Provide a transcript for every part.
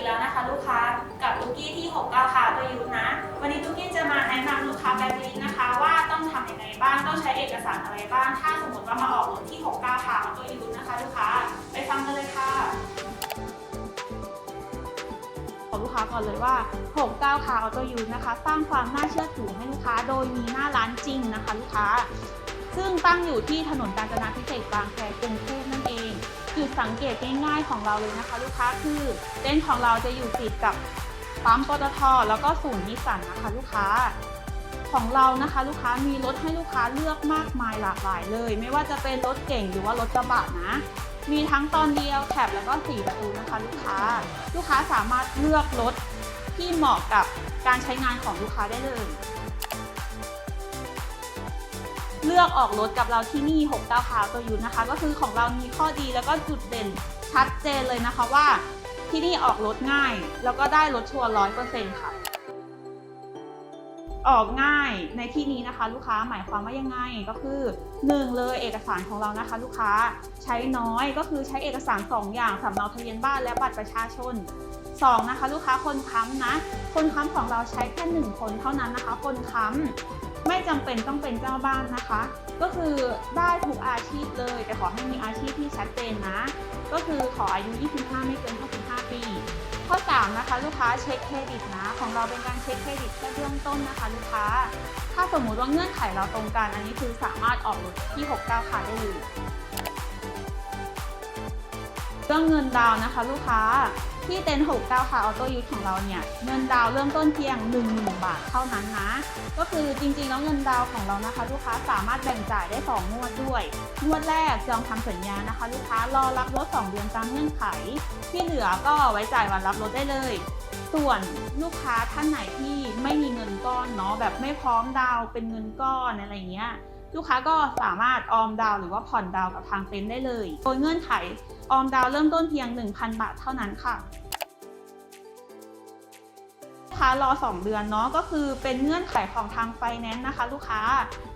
อีกแล้วนะคะ ลูกค้ากับตุกกี้ที่ 69 ค่ะตัวยูนะ วันนี้ตุกกี้จะมาแนะนำลูกค้าแบบนี้นะคะ ว่าต้องทำยังไงบ้างต้องใช้เอกสารอะไรบ้าง ถ้าสมมติว่ามาออกรถที่ 69 ค่ะตัวยูนะคะลูกค้าไปฟังกันเลยค่ะขอลูกค้าก่อนเลยว่า 69คาออโต้ยูนะคะ สร้างความน่าเชื่อถือให้ลูกค้าโดยมีหน้าร้านจริงนะคะ ลูกค้า ซึ่งตั้งอยู่ที่ถนนกาญจนาพิเศษบางแคกรุงเทพ สังเกตง่ายๆของเราเลยนะคะ ลูกค้าคือเต็นท์ของเราจะอยู่ติดกับปั๊มปตทแล้วก็ศูนย์นิสสันนะคะ ลูกค้าของเรานะคะ ลูกค้ามีรถให้ลูกค้าเลือกมากมายหลากหลายเลย ไม่ว่าจะเป็นรถเก่งหรือว่ารถกระบะนะ มีทั้งตอนเดียวแคบแล้วก็4ประตูนะคะ ลูกค้า ลูกค้าสามารถเลือกรถที่เหมาะกับการใช้งานของลูกค้าได้เลย เลือกออกรถกับเราที่นี่69คาตัวยูนะคะ ก็คือของเรามีข้อดีแล้วก็จุดเด่นชัดเจนเลยนะคะว่าที่นี่ออกรถง่าย แล้วก็ได้รถชัวร์ร้อยเปอร์เซ็นต์ค่ะ ออกง่ายในที่นี้นะคะ ลูกค้าหมายความว่ายังไงก็คือหนึ่งเลยเอกสารของเรานะคะ ลูกค้าใช้น้อยก็คือใช้เอกสาร 2 อย่างสำเนาทะเบียนบ้านและบัตรประชาชน 2นะคะลูกค้าคนค้ำนะ คนค้ำของเราใช้แค่หนึ่งคนเท่านั้นนะคะ คนค้ำไม่จำเป็นต้องเป็นเจ้าบ้านนะคะ ก็คือได้ทุกอาชีพเลย แต่ขอให้มีอาชีพที่ชัดเจนนะ ก็คือขออายุ 25 ไม่เกิน 65 ปี ข้อ 3 นะคะ ลูกค้าเช็คเครดิตนะ ของเราเป็นการเช็คเครดิตแค่เบื้องต้นนะคะ ลูกค้า ถ้าสมมุติว่าเงื่อนไขเราตรงกันอันนี้คือสามารถออกรถที่ 69 ค่ะได้เลย เรื่องเงินดาวนะคะ ลูกค้าที่เต็นท์69 ค่ะออโต้ยูทของเราเนี่ยเงินดาวเริ่มต้นเพียง 10,000 บาทเท่านั้นนะ ก็คือจริงๆแล้วเงินดาวของเรานะคะ ลูกค้าสามารถแบ่งจ่ายได้ 2 งวดด้วย งวดแรกจองทำสัญญานะคะ ลูกค้ารอรับรถ 2 เดือนตามเงื่อนไข ที่เหลือก็ไว้จ่ายวันรับรถได้เลย ส่วนลูกค้าท่านไหนที่ไม่มีเงินก้อนเนาะแบบไม่พร้อมดาวเป็นเงินก้อนอะไรเงี้ย ลูกค้าก็สามารถออมดาวหรือว่าผ่อนดาวกับทางเต็นท์ได้เลย โดยเงื่อนไขออมดาวเริ่มต้นเพียง 1,000 บาทเท่านั้นค่ะลูกค้ารอ 2 เดือนเนาะก็คือเป็นเงื่อนไขของทางไฟแนนซ์นะคะ ลูกค้า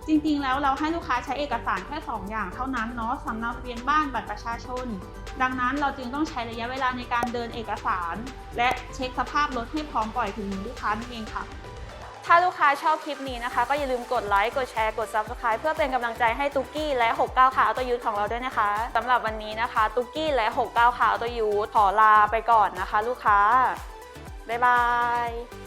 จริงๆ แล้วเราให้ลูกค้าใช้เอกสารแค่ 2 อย่างเท่านั้นเนาะสำเนาทะเบียนบ้านบัตรประชาชน ดังนั้นเราจึงต้องใช้ระยะเวลาในการเดินเอกสาร และเช็คสภาพรถให้พร้อมปล่อยถึงมือลูกค้านั่นเองค่ะ ถ้าลูกค้าชอบคลิปนี้นะคะ ก็อย่าลืมกดไลค์กดแชร์กด Subscribe เพื่อเป็นกำลังใจให้ตุกกี้และ 69 ขาตัวยูทของเราด้วยนะคะสำหรับวันนี้นะคะ ตุกกี้และ 69 ขาตัวยูทขอลาไปก่อนนะคะ ลูกค้าบ๊ายบาย